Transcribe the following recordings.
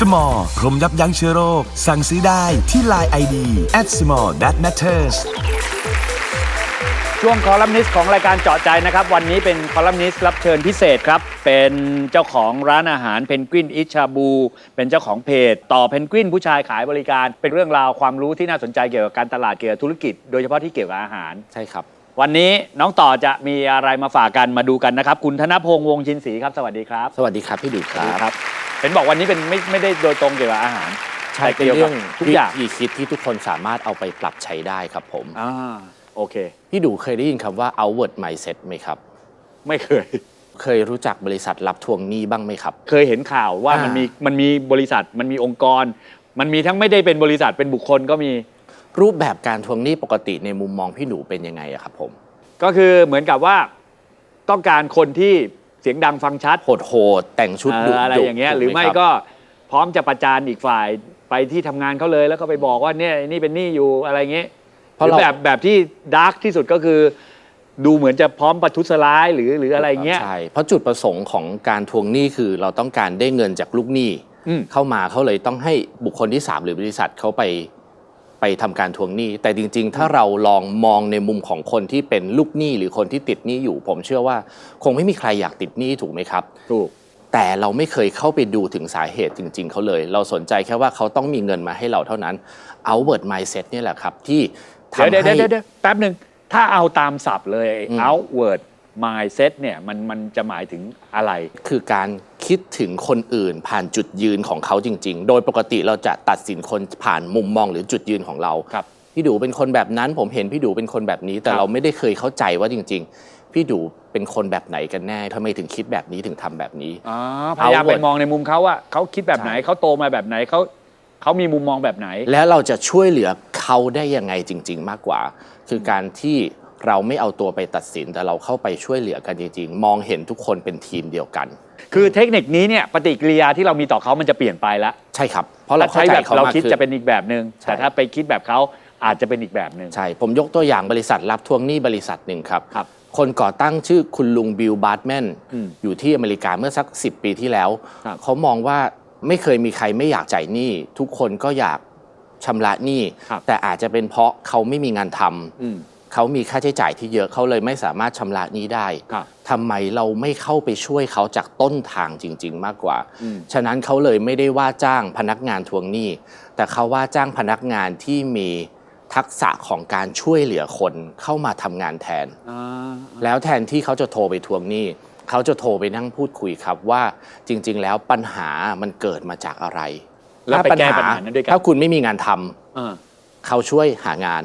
Small พรมยับยั้งเชื้อโรค สั่งซื้อได้ที่ Line ID at small that matters ช่วงคอลัมนิสต์ของรายการเจาะใจนะครับ วันนี้เป็นคอลัมนิสต์รับเชิญพิเศษครับ เป็นเจ้าของร้านอาหารเพนกวินอิชาบู เป็นเจ้าของเพจ ต่อเพนกวินผู้ชายขายบริการ เป็นเรื่องราวความรู้ที่น่าสนใจเกี่ยวกับการตลาดเกี่ยวกับธุรกิจ โดยเฉพาะที่เกี่ยวกับอาหาร ใช่ครับ วันนี้น้องต่อจะมีอะไรมาฝากกันมาดูกันนะครับ คุณธนพงษ์วงศ์ชินศรีครับ สวัสดีครับ สวัสดีครับ พี่ดูคสวัสดีรับครับ เป็นบอกวันนี้เป็นไม่ไม่ได้โดยตรงเกี่ยวกับอาหารใช่แต่เป็นเกี่ยวเรื่กัอบงทุกอย่างวิธีคิดที่ทุกคนสามารถเอาไปปรับใช้ได้ครับผม อ่าโอเค พี่ดูเคยได้ยินคำว่า outward mindset ไหมครับ ไม่เคย เคยรู้จักบริษัทรับทวงหนี้บ้างไหมครับ เคยเห็นข่าวว่าอ่ามั มันมีมันมีบริษัทมันมีองค์กร มันมีทั้งไม่ได้เป็นบริษัทเป็นบุคคลก็มี รูปแบบการทวงหนี้ปกติในมุมมองพี่หนูเป็นยังไงอะครับผม ก็คือเหมือนกับว่าต้องการคนที่ เสียงดังฟังชัดโหดๆแต่งชุดเอดุออะไรดุอย่างเงี้ยถูหรือไม่คบก็พร้อมจะประจานอีกฝ่ายไปที่ทำงานเขาเลยแล้วก็ไปบอกว่าเนี่ยนี่เป็นหนี้อยู่อะไรเงี้ยเพราะหรือเรา แบบแบบที่ดาร์กที่สุดก็คือ ดูเหมือนจะพร้อมประทุษร้ายหรือหรืออะไรเงี้ย ใช่เพราะจุดประสงค์ของการทวงหนี้คือเราต้องการได้เงินจากลูกหนี้อืม เข้ามาเขาเลยต้องให้บุคคลที่ 3 หรือบริษัทเขาไป ไปทำการทวงหนี้ แต่จริง ๆ ถ้าเราลองมองในมุมของคนที่เป็นลูกหนี้หรือคนที่ติดหนี้อยู่ ผมเชื่อว่า คงไม่มีใครอยากติดหนี้ถูกไหมครับถูกแต่เราไม่เคยเข้าไปดูถึงสาเหตุจริง ๆเขาเลย เราสนใจแค่ว่าเขาต้องมีเงินมาให้เราเท่านั้น outward mindset เนี่ยแหละครับที่ทำเดี๋ยวเดี๋ยวให้เดี๋ยวเดี๋ยวแป๊บหนึ่งถ้าเอาตามศัพท์เลยอืม outward mindset เนี่ยมันมันจะหมายถึงอะไร คือการคิดถึงคนอื่นผ่านจุดยืนของเขาจริง ๆ โดยปกติเราจะตัดสินคนผ่านมุมมองหรือจุดยืนของเราครับพี่ดูเป็นคนแบบนั้น ผมเห็นพี่ดูเป็นคนแบบนี้ แต่ครับเราไม่ได้เคยเข้าใจว่าจริง ๆ พี่ดูเป็นคนแบบไหนกันแน่ทำไมถึงคิดแบบนี้ถึงทำแบบนี้อ๋อพยายาม outward ไปมองในมุมเขาว่าเขาคิดแบบไหนใช่เขาโตมาแบบไหนเขาเขามีมุมมองแบบไหน แล้วเราจะช่วยเหลือเขาได้ยังไงจริง ๆ มากกว่า คือการที่ เราไม่เอาตัวไปตัดสินแต่เราเข้าไปช่วยเหลือกันจริงๆ มองเห็นทุกคนเป็นทีมเดียวกัน คือเทคนิคนี้เนี่ยปฏิกิริยาที่เรามีต่อเขามันจะเปลี่ยนไปแล้วใช่ครับ เพราะเราถ้าเข้าใช้ใจแบบเขาเรามากคิดขึ้นจะเป็นอีกแบบหนึ่งใช่ แต่ถ้าไปคิดแบบเขาอาจจะเป็นอีกแบบหนึ่ง ใช่ ผมยกตัวอย่างบริษัทรับทวงหนี้บริษัทหนึ่งครับ ครับคนก่อตั้งชื่อคุณลุงบิลบาร์ตแมนอืมอยู่ที่อเมริกาเมื่อสัก 10 ปีที่แล้ว ครับ เขามองว่าไม่เคยมีใครไม่อยากจ่ายหนี้ ทุกคนก็อยากชำระหนี้ ครับ แต่อาจจะเป็นเพราะเขาไม่มีงานทำ อืม เขามีค่าใช้จ่ายที่เยอะเขาเลยไม่สามารถชำระหนี้ได้ครับทำไมเราไม่เข้าไปช่วยเขาจากต้นทางจริง ๆ มากกว่าอืมฉะนั้นเขาเลยไม่ได้ว่าจ้างพนักงานทวงหนี้ แต่เขาว่าจ้างพนักงานที่มีทักษะของการช่วยเหลือคนเข้ามาทำงานแทนอ่าแล้วแทนที่เขาจะโทรไปทวงหนี้เขาจะโทรไปนั่งพูดคุยครับว่าจริง ๆ แล้วปัญหามันเกิดมาจากอะไร แล้วไปแก้ปัญหานั้นด้วยกันถ้าคุณไม่มีงานทำอ่าเขาช่วยหางาน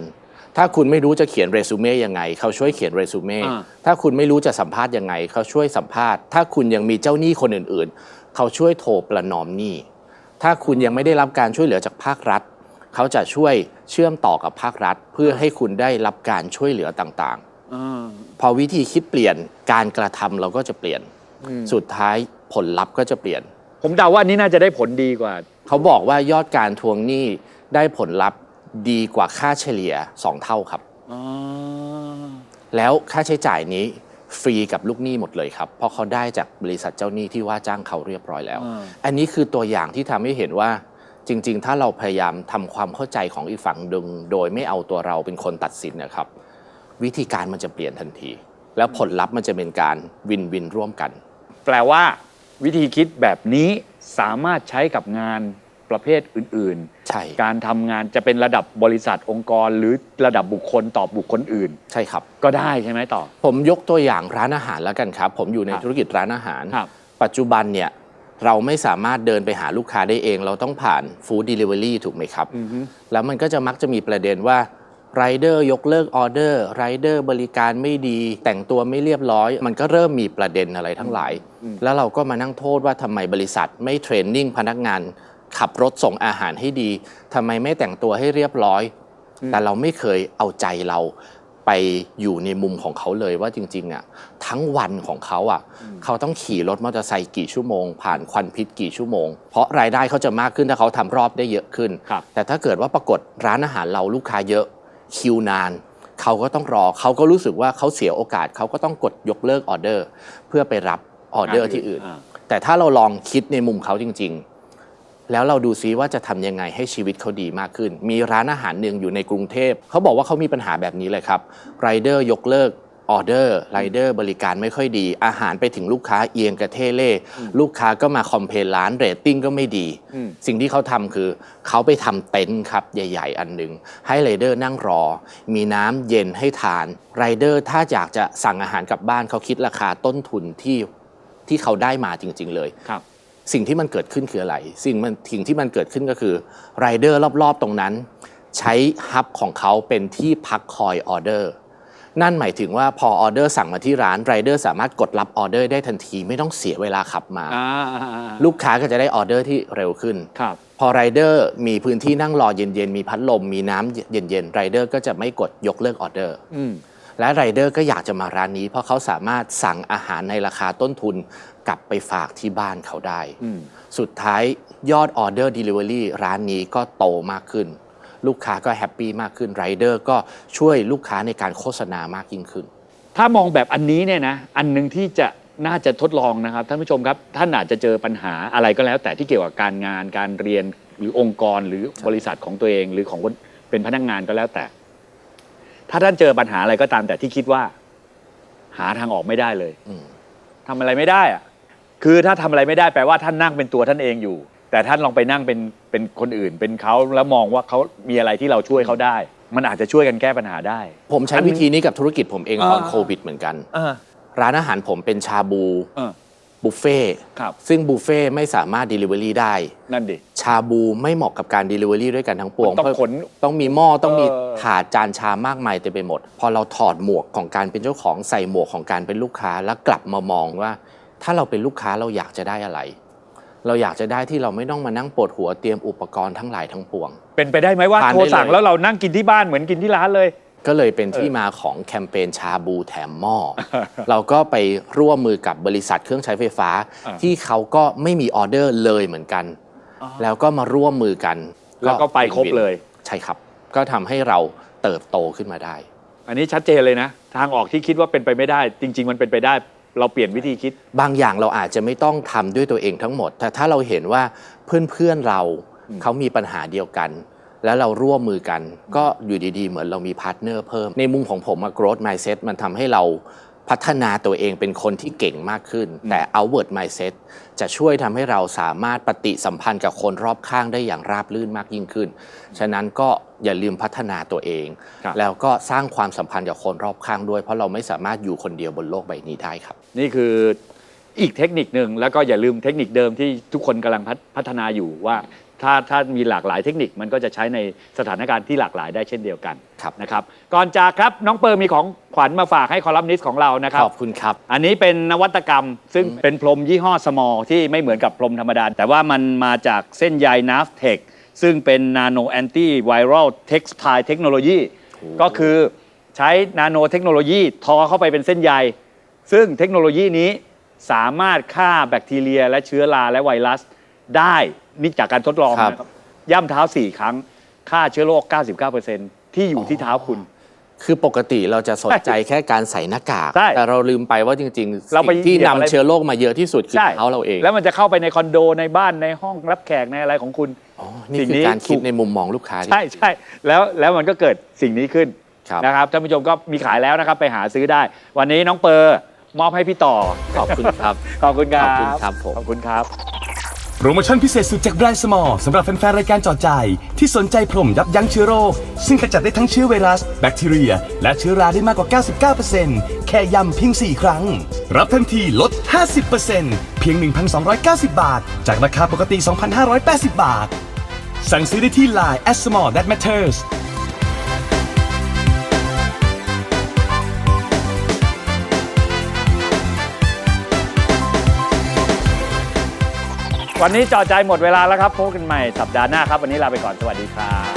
ถ้าคุณไม่รู้จะเขียนเรซูเม่ยังไง เขาช่วยเขียนเรซูเม่อ่า ถ้าคุณไม่รู้จะสัมภาษณ์ยังไง เขาช่วยสัมภาษณ์ ถ้าคุณยังมีเจ้าหนี้คนอื่นๆ เขาช่วยโทรประนอมหนี้ ถ้าคุณยังไม่ได้รับการช่วยเหลือจากภาครัฐ เขาจะช่วยเชื่อมต่อกับภาครัฐ เพื่อให้คุณได้รับการช่วยเหลือต่างๆ อ่า พอวิธีคิดเปลี่ยนการกระทำเราก็จะเปลี่ยนอืมสุดท้ายผลลัพธ์ก็จะเปลี่ยน ผมเดาว่าอันนี้น่าจะได้ผลดีกว่า เขาบอกว่ายอดการทวงหนี้ได้ผลลัพธ์ ดีกว่าค่าเฉลี่ย 2 เท่าครับอ๋อแล้วค่าใช้จ่ายนี้ฟรีกับลูกหนี้หมดเลยครับ เพราะเขาได้จากบริษัทเจ้าหนี้ที่ว่าจ้างเขาเรียบร้อยแล้วอ่าอันนี้คือตัวอย่างที่ทำให้เห็นว่าจริง ๆ ถ้าเราพยายามทำความเข้าใจของอีกฝั่งหนึ่งโดยไม่เอาตัวเราเป็นคนตัดสินนะครับ วิธีการมันจะเปลี่ยนทันที แล้วผลลัพธ์มันจะเป็นการวินวินร่วมกัน แปลว่า วิธีคิดแบบนี้สามารถใช้กับงาน ประเภทอื่นใช่ ๆ การทำงานจะเป็นระดับบริษัทองค์กร หรือระดับบุคคลต่อบุคคลอื่น ใช่ครับ ก็ได้ใช่ไหมต่อ ผมยกตัวอย่างร้านอาหารแล้วกันครับ ผมอยู่ในครับธุรกิจร้านอาหาร ครับ ปัจจุบันเนี่ยเราไม่สามารถเดินไปหาลูกค้าได้เอง เราต้องผ่านฟู้ดเดลิเวอรี่ถูกไหมครับ อือฮึ แล้วมันก็จะมักจะมีประเด็นว่าไรเดอร์ยกเลิกออเดอร์ไรเดอร์บริการไม่ดี แต่งตัวไม่เรียบร้อย มันก็เริ่มมีประเด็นอะไรทั้งหลาย แล้วเราก็มานั่งโทษว่าทำไมบริษัทไม่เทรนนิ่งพนักงาน ขับรถส่งอาหารให้ดีทำไมไม่แต่งตัวให้เรียบร้อย แต่เราไม่เคยเอาใจเราไปอยู่ในมุมของเขาเลยว่าจริงๆอะทั้งวันของเขาอะเขาต้องขี่รถมอเตอร์ไซค์กี่ชั่วโมง ผ่านควันพิษกี่ชั่วโมง เพราะรายได้เขาจะมากขึ้นถ้าเขาทำรอบได้เยอะขึ้นครับแต่ถ้าเกิดว่าปรากฏร้านอาหารเราลูกค้าเยอะคิวนานเขาก็ต้องรอเขาก็รู้สึกว่าเขาเสียโอกาสเขาก็ต้องกดยกเลิกออเดอร์ เพื่อไปรับออเดอร์ที่อื่นอ่าแต่ถ้าเราลองคิดในมุมเขาจริง ๆ แล้วเราดูซิว่าจะทำยังไงให้ชีวิตเขาดีมากขึ้น มีร้านอาหารหนึ่งอยู่ในกรุงเทพเขาบอกว่าเขามีปัญหาแบบนี้เลยครับไรเดอร์ยกเลิกออเดอร์ไรเดอร์บริการไม่ค่อยดี อาหารไปถึงลูกค้าเอียงกระเทเล่ลูกค้าก็มาคอมเพลนร้านเรตติ้งก็ไม่ดีอืมสิ่งที่เขาทำคือ เขาไปทำเต็นท์ครับ ใหญ่ ๆ อันหนึ่งให้ไรเดอร์นั่งรอ มีน้ำเย็นให้ทานไรเดอร์ถ้าอยากจะสั่งอาหารกลับบ้านเขาคิดราคาต้นทุนที่ที่เขาได้มาจริง ๆ เลยครับ สิ่งที่มันเกิดขึ้นคืออะไร สิ่งมันสิ่งที่มันเกิดขึ้นก็คือไรเดอร์รอบๆตรงนั้น ใช้ฮับของเขาเป็นที่พักคอยออเดอร์นั่นหมายถึงว่าพอออเดอร์สั่งมาที่ร้านไรเดอร์สามารถกดรับออเดอร์ได้ทันทีไม่ต้องเสียเวลาขับมาอ่าลูกค้าก็จะได้ออเดอร์ที่เร็วขึ้นครับพอไรเดอร์มีพื้นที่นั่งรอเย็นๆ มีพัดลม มีน้ำเย็นๆไรเดอร์ก็จะไม่กดยกเลิกออเดอร์อืม และไรเดอร์ก็อยากจะมาร้านนี้ เพราะเขาสามารถสั่งอาหารในราคาต้นทุนกลับไปฝากที่บ้านเขาได้อืมสุดท้ายยอดออเดอร์ Delivery ร้านนี้ก็โตมากขึ้น ลูกค้าก็แฮปปี้มากขึ้นไรเดอร์ก็ช่วยลูกค้าในการโฆษณามากยิ่งขึ้น ถ้ามองแบบอันนี้เนี่ยนะ อันหนึ่งที่จะน่าจะทดลองนะครับ ท่านผู้ชมครับ ท่านอาจจะเจอปัญหาอะไรก็แล้ว แต่ที่เกี่ยวกับการงานการเรียนหรือองค์กรหรือบริษัทของตัวเอง หรือของคนเป็นพนักงานก็แล้วแต่ ถ้าท่านเจอปัญหาอะไรก็ตามแต่ที่คิดว่า หาทางออกไม่ได้เลยอืม ทำอะไรไม่ได้อะคือถ้าทำอะไรไม่ได้แปลว่าท่านนั่งเป็นตัวท่านเองอยู่ แต่ท่านลองไปนั่งเป็นเป็นคนอื่น เป็นเขาแล้วมองว่าเขามีอะไรที่เราช่วยเขาได้ มันอาจจะช่วยกันแก้ปัญหาได้ ผมใช้วิธีนี้กับธุรกิจผมเองอ่าตอนโควิดเหมือนกันเออร้านอาหารผมเป็นชาบู เออ บุฟเฟ่ต์ครับ ซึ่งบุฟเฟ่ต์ไม่สามารถ Delivery ได้ นั่นดิ ชาบูไม่เหมาะกับการ Delivery ด้วยกันทั้งปวงต้องเพราะขนต้องมีหม้อต้องมีเออ ถาดจานชามากมายเต็มไปหมด พอเราถอดหมวกของการเป็นเจ้าของใส่หมวกของการเป็นลูกค้าแล้วกลับมามองว่า ถ้าเราเป็นลูกค้าเราอยากจะได้อะไร เราอยากจะได้ที่เราไม่ต้องมานั่งปวดหัวเตรียมอุปกรณ์ทั้งหลายทั้งปวง เป็นไปได้ไหมว่าทานได้โทรสั่งเลย แล้วเรานั่งกินที่บ้านเหมือนกินที่ร้านเลย ก็เลยเป็นที่มาของแคมเปญชาบูแถมหม้อ เราก็ไปร่วมมือกับบริษัทเครื่องใช้ไฟฟ้าอ่าที่เขาก็ไม่มีออเดอร์เลยเหมือนกัน แล้วก็มาร่วมมือกันแล้วก็ไปครบเลย ใช่ครับ ก็ทำให้เราเติบโตขึ้นมาได้ อันนี้ชัดเจนเลยนะ ทางออกที่คิดว่าเป็นไปไม่ได้ จริง ๆ มันเป็นไปได้ เราเปลี่ยนวิธีคิด บางอย่างเราอาจจะไม่ต้องทำด้วยตัวเองทั้งหมด แต่ถ้าเราเห็นว่าเพื่อนๆเราอืมเขามีปัญหาเดียวกัน แล้วเราร่วมมือกัน ก็อยู่ดีๆ เหมือนเรามีพาร์ทเนอร์เพิ่ม ในมุมของผมมา growth mindset มันทำให้เราพัฒนาตัวเองเป็นคนที่เก่งมากขึ้น แต่ outward mindset จะช่วยทำให้เราสามารถปฏิสัมพันธ์กับคนรอบข้างได้อย่างราบรื่นมากยิ่งขึ้น ฉะนั้นก็อย่าลืมพัฒนาตัวเอง ครับ แล้วก็สร้างความสัมพันธ์กับคนรอบข้างด้วย เพราะเราไม่สามารถอยู่คนเดียวบนโลกใบนี้ได้ครับ นี่คืออีกเทคนิคหนึ่งแล้วก็อย่าลืมเทคนิคเดิมที่ทุกคนกำลังพัฒพัฒนาอยู่ว่า ถ้าถ้ามีหลากหลายเทคนิคมันก็จะใช้ในสถานการณ์ที่หลากหลายได้เช่นเดียวกันครับนะครับก่อนจากครับน้องเปิร์มีของขวัญมาฝากให้คอลัมนิสต์ของเรานะครับขอบคุณครับ อันนี้เป็นนวัตกรรม ซึ่งเป็นพรมยี่ห้อสมอลที่ไม่เหมือนกับพรมธรรมดา แต่ว่ามันมาจากเส้นใยนาฟเทคซึ่งเป็นนาโนแอนตี้ไวรัลเท็กซ์ไทเทคโนโลยีก็คือใช้นาโนเทคโนโลยีทอเข้าไปเป็นเส้นใย ซึ่งเทคโนโลยีนี้สามารถฆ่าแบคทีเรีย และเชื้อราและไวรัสได้ นี่จากการทดลองครับ นะครับ ย่ำเท้า 4 ครั้ง ฆ่าเชื้อโรค 99%ที่อยู่ที่เท้าคุณ คือปกติเราจะสนใจแค่การใส่หน้ากาก ใช่แต่เราลืมไปว่าจริงๆเราไปสิ่งที่เหยียบนำอะไร เชื้อโรคมาเยอะที่สุดคือใช่เท้าเราเองแล้วมันจะเข้าไปในคอนโดในบ้านในห้องรับแขกในอะไรของคุณอ๋อนี่สิ่งคือนี้การคิดถูกในมุมมองลูกค้าใช่ใช่แล้วแล้วมันก็เกิดสิ่งนี้ขึ้นครับ นะครับท่านผู้ชมก็มีขายแล้วนะครับ ไปหาซื้อได้ วันนี้น้องเปอร์มอบให้พี่ต่อ ขอบคุณครับ ขอบคุณครับขอบคุณครับผม ขอบคุณครับ โปรโมชั่นพิเศษสุดจากแบรนด์สมอลสำหรับแฟนๆ รายการจอดใจ ที่สนใจพรมยับยั้งเชื้อโรค ซึ่งขจัดได้ทั้งเชื้อไวรัส แบคทีเรีย และเชื้อราได้มากกว่า 99%แค่ย้ำเพียง 4 ครั้ง รับทันทีลด 50%เพียง 1,290 บาท จากราคาปกติ 2,580 บาท สั่งซื้อได้ที่ Line at small that matters วันนี้จอใจหมดเวลาแล้วครับพบกันใหม่สัปดาห์หน้าครับ วันนี้ลาไปก่อนสวัสดีครับ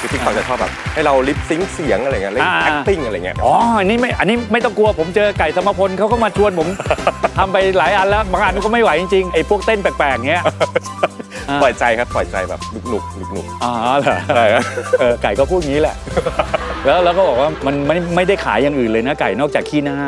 คือที่เขาจะชอบแบบให้เราลิปซิงค์เสียงอะไรเงี้ยเล่น อ่า acting อะไรเงี้ย อ๋ออันนี้ไม่อันนี้ไม่ต้องกลัวผมเจอไก่สมพลเขาก็มาชวนผม ทำไปหลายอันแล้วบางอันก็ไม่ไหวจริงๆไอ้พวกเต้นแปลกๆเงี้ย อ่า ปล่อยใจครับปล่อยใจแบบหนุกหนุกหนุกหนุกอ๋อเหรอ ใช่ครับ เออไก่ก็พูดงี้แหละ แล้วแล้วก็บอกว่ามันไม่ไม่ได้ขายอย่างอื่นเลยนะไก่นอกจากขี้หน้า